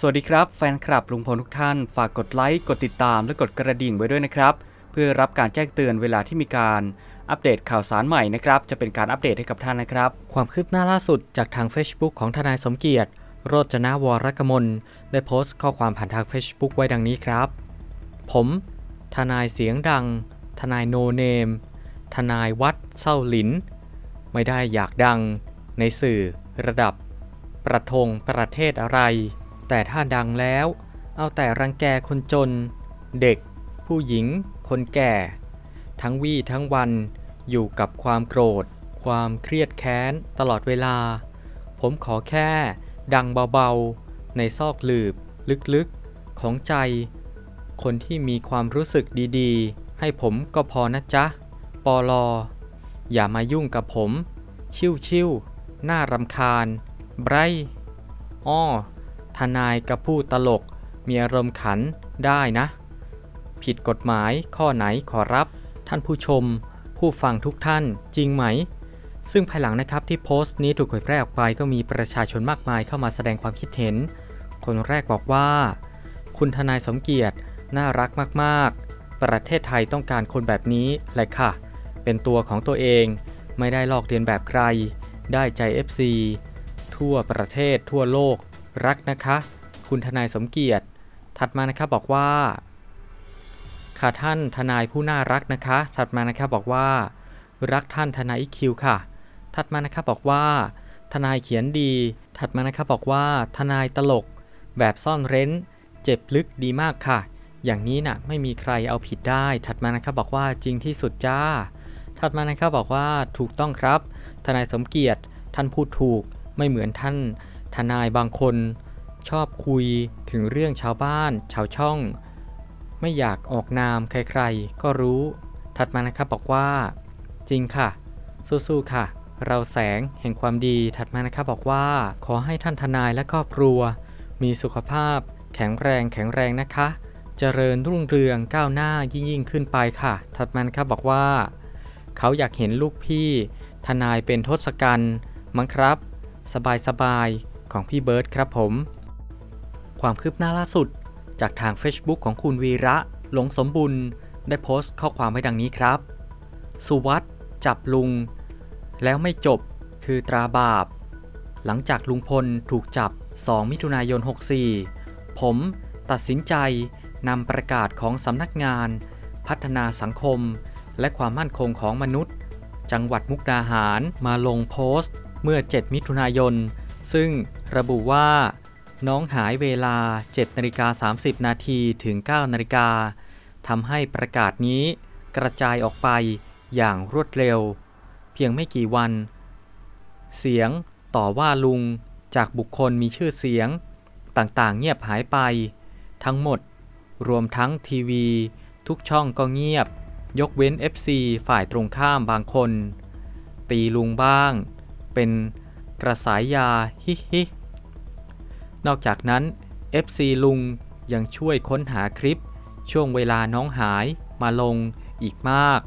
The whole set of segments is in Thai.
สวัสดีครับแฟนคลับลุงพลทุกท่าน ฝากกดไลค์ กดติดตามและกดกระดิ่งไว้ด้วยนะครับ เพื่อรับการแจ้งเตือนเวลาที่มีการอัปเดตข่าวสารใหม่นะครับ จะเป็นการอัปเดตให้กับท่านนะครับ ความคืบหน้าล่าสุดจากทาง Facebook ของทนายสมเกียรติ โรจนาวรกมล ได้โพสต์ข้อความผ่านทาง Facebook ไว้ดังนี้ครับ ผม ทนายเสียงดัง ทนายโนเนม ทนายวัดเศร้าหลิน ไม่ได้อยากดัง ในสื่อ ระดับ ประทงประเทศอะไร แต่ถ้าดังแล้ว เอาแต่รังแกคนจน เด็ก ผู้หญิง คนแก่ ทั้งวี่ทั้งวันอยู่กับความโกรธ ความเครียดแค้นตลอดเวลา ผมขอแค่ดังเบาๆ ในซอกหลืบ ลึกๆ ของใจ คนที่มีความรู้สึกดีๆ ให้ผมก็พอนะจ๊ะ ปอลอ อย่ามายุ่งกับผม ชิวชิวๆน่ารำคาญ ไบรอ้อ ทนายกับผู้ตลก มีอารมณ์ขันได้นะ ผิดกฎหมายข้อไหนขอรับ ท่านผู้ชม ผู้ฟังทุกท่านจริงไหม ซึ่งภายหลังนะครับที่โพสต์นี้ถูกเผยแพร่ออกไปก็มีประชาชนมากมายเข้ามาแสดงความคิดเห็น คนแรกบอกว่า คุณทนายสมเกียรติน่ารักมากๆ ประเทศไทยต้องการคนแบบนี้แหละค่ะ เป็นตัวของตัวเอง ไม่ได้ลอกเลียนแบบใคร ได้ใจ FC ทั่วประเทศทั่วโลก รักนะคะ คุณทนายสมเกียรติ ถัดมานะครับบอกว่า ค่ะท่านทนายผู้น่ารักนะคะ ถัดมานะครับบอกว่า รักท่านทนายอีคิวค่ะ ถัดมานะครับบอกว่า ทนายเขียนดี ถัดมานะครับบอกว่า ทนายตลก แบบซ่อนเร้น เจ็บลึกดีมากค่ะ อย่างนี้น่ะไม่มีใครเอาผิดได้ ถัดมานะครับบอกว่าจริงที่สุดจ้า ถัดมานะครับบอกว่าถูกต้องครับ ทนายสมเกียรติ ท่านพูดถูกไม่เหมือนท่าน ทนายบางคนชอบคุยถึงเรื่องชาวบ้าน ชาวช่อง ไม่อยากออกนามใครๆ ก็รู้ ถัดมานะครับบอกว่า จริงค่ะ สู้ๆค่ะ เราแสงแห่งความดีถัดมานะครับบอกว่า ขอให้ท่านทนายและครอบครัว มีสุขภาพ แข็งแรงแข็งแรงนะคะเจริญรุ่งเรืองก้าวหน้ายิ่งยิ่งขึ้นไปค่ะ ถัดมานะครับบอกว่า เขาอยากเห็นลูกพี่ ทนายเป็นทศกัณฐ์มั้งครับ สบายๆ ของพี่เบิร์ดครับผม ความคืบหน้าล่าสุด จากทาง Facebook ของคุณวีระ หลงสมบุญ ได้โพสต์ข้อความไว้ดังนี้ครับ สุวัสด์จับลุง แล้วไม่จบคือตราบาป หลังจากลุงพลถูกจับ 2 มิถุนายน 64 ผมตัดสินใจนำประกาศของสำนักงาน พัฒนาสังคม และความมั่นคงของมนุษย์ จังหวัดมุกดาหารมาลงโพสต์เมื่อ 7 มิถุนายน ซึ่งระบุว่า น้องหายเวลา 7นาฬิกา30 นาทีถึง 9นาฬิกาทำให้ประกาศนี้กระจายออกไปอย่างรวดเร็ว เพียงไม่กี่วัน เสียงต่อว่าลุงจากบุคคลมีชื่อเสียงต่างๆ เงียบหายไป ทั้งหมด รวมทั้งทีวี ทุกช่องก็เงียบ ยกเว้น FC ฝ่ายตรงข้ามบางคน ตีลุงบ้าง เป็น กระสายยาฮิฮินอกจากนั้น FC ลุงยังช่วยค้นหาคลิป ช่วงเวลาน้องหายมาลงอีกมาก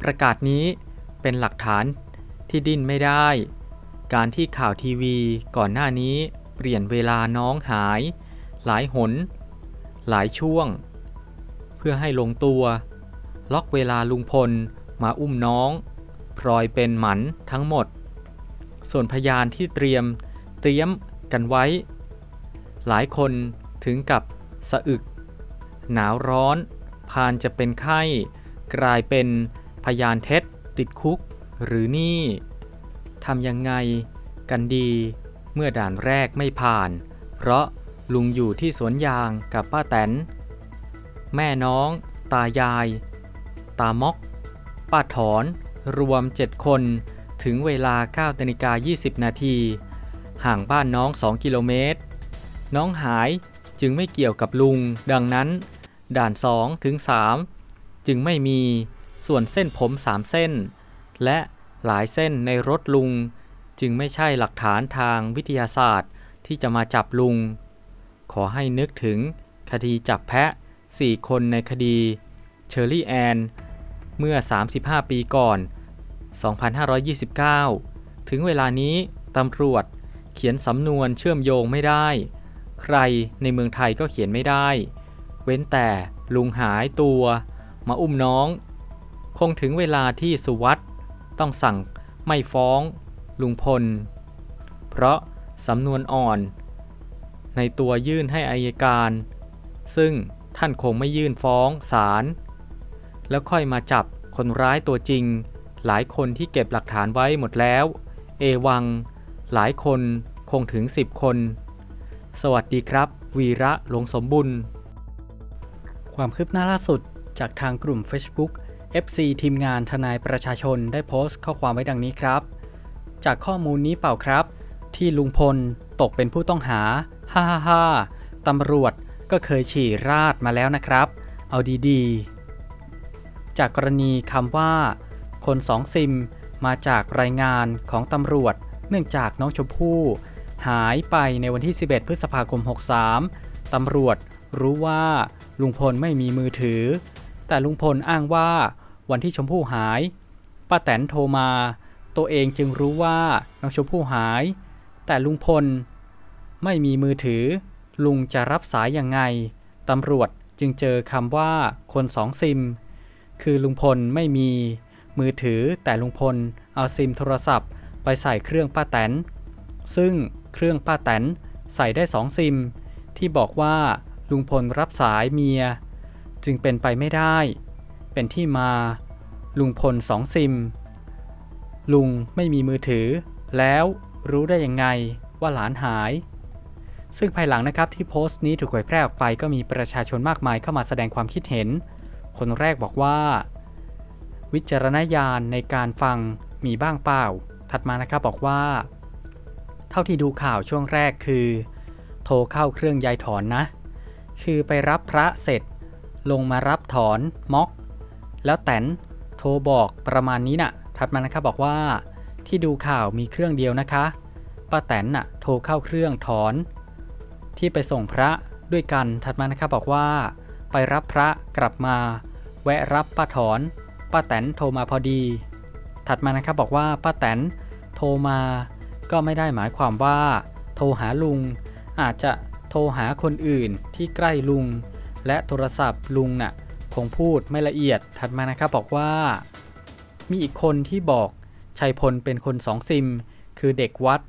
ประกาศนี้เป็นหลักฐานที่ดิ้นไม่ได้ การที่ข่าวทีวีก่อนหน้านี้เปลี่ยนเวลาน้องหาย หลายหน หลายช่วง เพื่อให้ลงตัว ล็อกเวลาลุงพลมาอุ้มน้อง พลอยเป็นหมันทั้งหมด ส่วนพยานที่เตรียมเตรียมกันไว้ หลายคนถึงกับสะอึก หนาวร้อน พานจะเป็นไข้ กลายเป็นพยานเท็จ ติดคุก หรือนี่ทำยังไงกันดีเมื่อด่านแรกไม่ผ่าน เพราะลุงอยู่ที่สวนยางกับป้าแตน แม่น้อง ตายาย ตามอก ป้าถอน รวม7คน ถึงเวลา9นาฬิกา20 นาที ห่างบ้านน้อง 2 กิโลเมตร น้องหายจึงไม่เกี่ยวกับลุง ดังนั้น ด่าน 2 ถึง 3 จึงไม่มีส่วนเส้นผม 3 เส้น และหลายเส้นในรถลุง จึงไม่ใช่หลักฐานทางวิทยาศาสตร์ที่จะมาจับลุง ขอให้นึกถึงคดีจับแพะ 4 คนในคดีเชอร์รี่แอน เมื่อ 35 ปีก่อน 2529 ถึงเวลานี้ตำรวจเขียนสำนวนเชื่อมโยงไม่ได้ ใครในเมืองไทยก็เขียนไม่ได้ เว้นแต่ลุงหายตัว มาอุ้มน้อง คงถึงเวลาที่สุวัตต้องสั่งไม่ฟ้องลุงพล เพราะสำนวนอ่อน ในตัวยื่นให้อายการ ซึ่งท่านคงไม่ยื่นฟ้องศาลแล้วค่อยมาจับคนร้ายตัวจริง หลายคนที่เก็บหลักฐานไว้หมดแล้ว เอวัง หลายคนคงถึง 10 คน สวัสดีครับ วีระหลงสมบุญ ความคืบหน้าล่าสุดจากทางกลุ่ม Facebook FC ทีมงานทนายประชาชนได้โพสต์ข้อความไว้ดังนี้ครับ จากข้อมูลนี้เปล่าครับ ที่ลุงพลตกเป็นผู้ต้องหา ฮ่าฮ่าฮ่าตำรวจก็เคยฉี่ราดมาแล้วนะครับ เอาดีๆ จากกรณีคำว่า คนสองซิม มาจากรายงานของตำรวจ เนื่องจากน้องชมพู่หายไปในวันที่ 11 พฤษภาคม 63 ตำรวจรู้ว่าลุงพลไม่มีมือถือ แต่ลุงพลอ้างว่าวันที่ชมพู่หาย ป้าแตนโทรมา ตัวเองจึงรู้ว่าน้องชมพู่หาย แต่ลุงพลไม่มีมือถือ ลุงจะรับสายยังไง ตำรวจจึงเจอคำว่าคนสองซิม คือลุงพลไม่มี มือถือแต่ลุงพลเอาซิมโทรศัพท์ ไปใส่เครื่องป้าแตน ซึ่งเครื่องป้าแตนใส่ได้สองซิม ที่บอกว่าลุงพลรับสายเมีย จึงเป็นไปไม่ได้ เป็นที่มา ลุงพลสองซิม ลุงไม่มีมือถือ แล้วรู้ได้ยังไงว่าหลานหาย ซึ่งภายหลังนะครับที่โพสต์นี้ถูกเผยแพร่ออกไปก็มีประชาชนมากมายเข้ามาแสดงความคิดเห็น คนแรกบอกว่า วิจารณญาณในการฟังมีบ้างเปล่า ถัดมานะครับบอกว่า เท่าที่ดูข่าวช่วงแรกคือ โทรเข้าเครื่องยายถอนนะ คือไปรับพระเสร็จ ลงมารับถอนม็อก แล้วแตนโทรบอกประมาณนี้น่ะ ถัดมานะครับบอกว่า ที่ดูข่าวมีเครื่องเดียวนะคะป้าแตนน่ะโทรเข้าเครื่องถอน ที่ไปส่งพระด้วยกันถัดมานะครับบอกว่า ไปรับพระกลับมา แวะรับป้าถอน ป้าแตนโทรมาพอดี ถัดมานะครับบอกว่าป้าแตนโทรมา ก็ไม่ได้หมายความว่า โทรหาลุง อาจจะโทรหาคนอื่นที่ใกล้ลุง และโทรศัพท์ลุงน่ะคงพูดไม่ละเอียด ถัดมานะครับบอกว่า มีอีกคนที่บอกชัยพลเป็นคนสองซิม คือเด็กวัด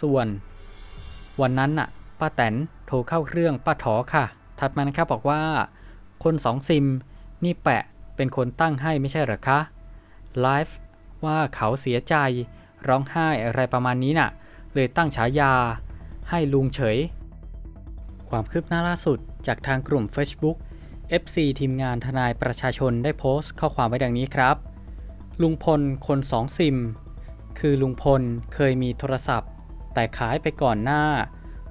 ส่วน วันนั้นน่ะป้าแตนโทรเข้าเครื่องป้าถอค่ะ ถัดมานะครับบอกว่า คนสองซิม นี่แปะ เป็นคนตั้งให้ไม่ใช่หรอคะไลฟ์ว่าเขาเสียใจ ร้องไห้อะไรประมาณนี้น่ะ เลยตั้งฉายา ให้ลุงเฉย ความคืบหน้าล่าสุดจากทางกลุ่ม Facebook FC ทีมงานทนายประชาชนได้โพสต์ข้อความไว้ดังนี้ครับ ลุงพลคนสองซิม คือลุงพลเคยมีโทรศัพท์ แต่ขายไปก่อนหน้า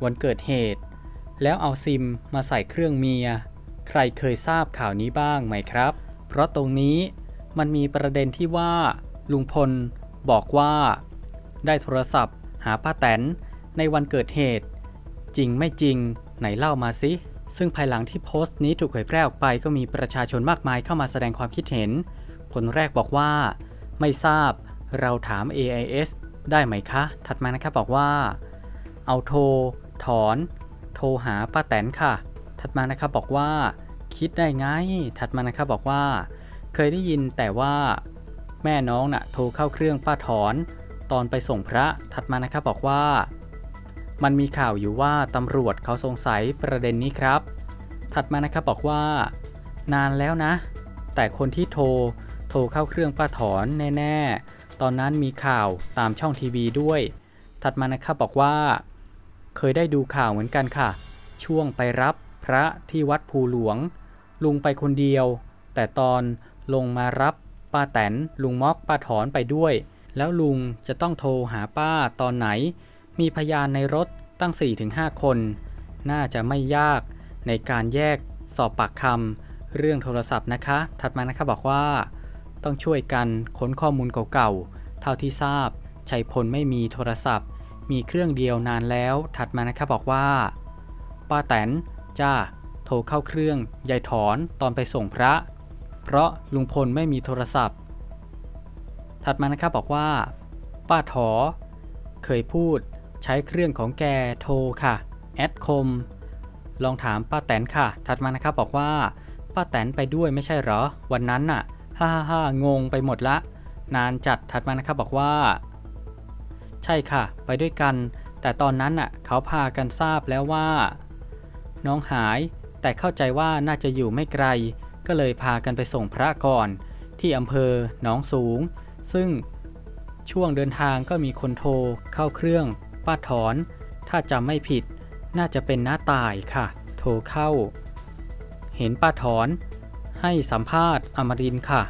วันเกิดเหตุ แล้วเอาซิมมาใส่เครื่องเมีย ใครเคยทราบข่าวนี้บ้างไหมครับ เพราะตรงนี้มันมีประเด็นที่ว่า ลุงพลบอกว่า ได้โทรศัพท์ หาป้าแตนในวันเกิดเหตุ จริงไม่จริงไหนเล่ามาสิซึ่งภายหลังที่โพสต์นี้ถูกเผยแพร่ออกไปก็มีประชาชนมากมายเข้ามาแสดงความคิดเห็น คนแรกบอกว่า ไม่ทราบเราถาม AIS ได้ไหมคะ ถัดมานะครับบอกว่า เอาโทร ถอน โทรหาป้าแตนค่ะ ถัดมานะครับบอกว่า คิดได้ไง ถัดมานะครับบอกว่า เคยได้ยินแต่ว่าแม่น้องน่ะโทรเข้าเครื่องป้าถอนตอนไปส่งพระ ถัดมานะครับบอกว่า มันมีข่าวอยู่ว่าตำรวจเขาสงสัยประเด็นนี้ครับ ถัดมานะครับบอกว่า นานแล้วนะ แต่คนที่โทรโทรเข้าเครื่องป้าถอนแน่ๆ ตอนนั้นมีข่าวตามช่องทีวีด้วย ถัดมานะครับบอกว่า เคยได้ดูข่าวเหมือนกันค่ะ ช่วงไปรับพระที่วัดภูหลวง ลุงไปคนเดียว แต่ตอนลงมารับป้าแตนลุงม็อกป้าถอนไปด้วย แล้วลุงจะต้องโทรหาป้าตอนไหน มีพยานในรถตั้ง 4-5 คน น่าจะไม่ยากในการแยกสอบปากคำเรื่องโทรศัพท์นะคะ ถัดมานะคะบอกว่า ต้องช่วยกันค้นข้อมูลเก่าๆ เท่าที่ทราบชัยพลไม่มีโทรศัพท์ มีเครื่องเดียวนานแล้ว ถัดมานะคะบอกว่า ป้าแตนจ้า โทรเข้าเครื่องยายถอนตอนไปส่งพระ เพราะลุงพลไม่มีโทรศัพท์ ถัดมานะครับบอกว่า ป้าถอ เคยพูดใช้เครื่องของแกโทรค่ะ แอดคม ลองถามป้าแตนค่ะ ถัดมานะครับบอกว่าป้าแตนไปด้วยไม่ใช่เหรอ วันนั้นน่ะฮ่าฮ่าฮ่างงไปหมดละ นานจัดถัดมานะครับบอกว่า ใช่ค่ะ ไปด้วยกัน แต่ตอนนั้นน่ะเขาพากันทราบแล้วว่า น้องหาย แต่เข้าใจว่าน่าจะอยู่ไม่ไกล ก็เลยพากันไปส่งพระก่อน ที่อำเภอหนองสูง ซึ่งช่วงเดินทางก็มีคนโทรเข้าเครื่อง ป้าถอน ถ้าจำไม่ผิด น่าจะเป็นน้าตายค่ะ โทรเข้า เห็นป้าถอน ให้สัมภาษณ์อมรินค่ะ